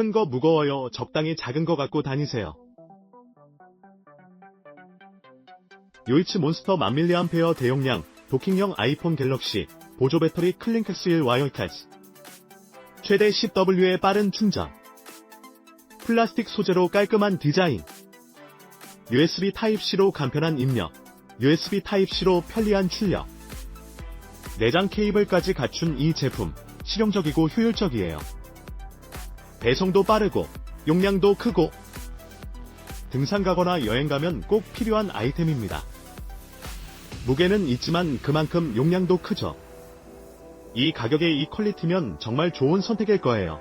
큰 거 무거워요. 적당히 작은 거 갖고 다니세요. 요이치 몬스터 만밀리암 페어 대용량 도킹형 아이폰 갤럭시 보조 배터리 클링크스1 와이어캐스 최대 10W의 빠른 충전 플라스틱 소재로 깔끔한 디자인 USB 타입C로 간편한 입력 USB 타입C로 편리한 출력 내장 케이블까지 갖춘 이 제품 실용적이고 효율적이에요. 배송도 빠르고 용량도 크고 등산 가거나 여행 가면 꼭 필요한 아이템입니다. 무게는 있지만 그만큼 용량도 크죠. 이 가격에 이 퀄리티면 정말 좋은 선택일 거예요.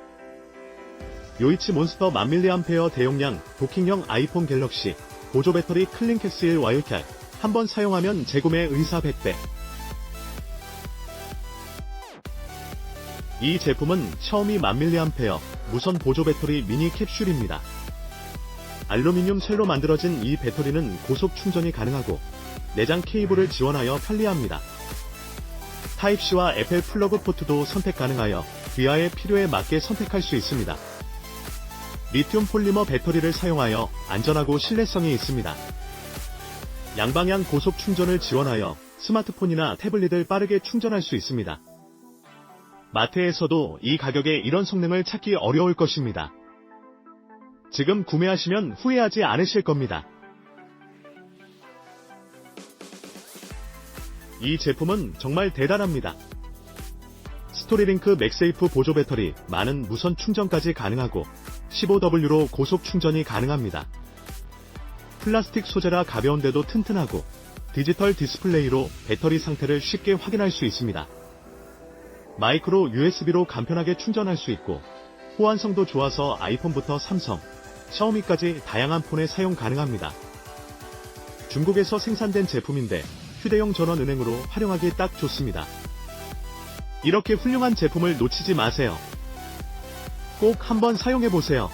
요이치 몬스터 만밀리암페어 대용량 도킹형 아이폰 갤럭시 보조 배터리 클린캐스1 와이어캣 한번 사용하면 재구매 의사 100배. 이 제품은 샤오미 만밀리암페어 무선 보조 배터리 미니 캡슐입니다. 알루미늄 셀로 만들어진 이 배터리는 고속 충전이 가능하고 내장 케이블을 지원하여 편리합니다. 타입C와 애플 플러그 포트도 선택 가능하여 귀하의 필요에 맞게 선택할 수 있습니다. 리튬 폴리머 배터리를 사용하여 안전하고 신뢰성이 있습니다. 양방향 고속 충전을 지원하여 스마트폰이나 태블릿을 빠르게 충전할 수 있습니다. 마트에서도 이 가격에 이런 성능을 찾기 어려울 것입니다. 지금 구매하시면 후회하지 않으실 겁니다. 이 제품은 정말 대단합니다. 스토리링크 맥세이프 보조 배터리, 많은 무선 충전까지 가능하고 15W로 고속 충전이 가능합니다. 플라스틱 소재라 가벼운데도 튼튼하고 디지털 디스플레이로 배터리 상태를 쉽게 확인할 수 있습니다. 마이크로 USB로 간편하게 충전할 수 있고 호환성도 좋아서 아이폰부터 삼성, 샤오미까지 다양한 폰에 사용 가능합니다. 중국에서 생산된 제품인데 휴대용 전원 은행으로 활용하기 딱 좋습니다. 이렇게 훌륭한 제품을 놓치지 마세요. 꼭 한번 사용해보세요.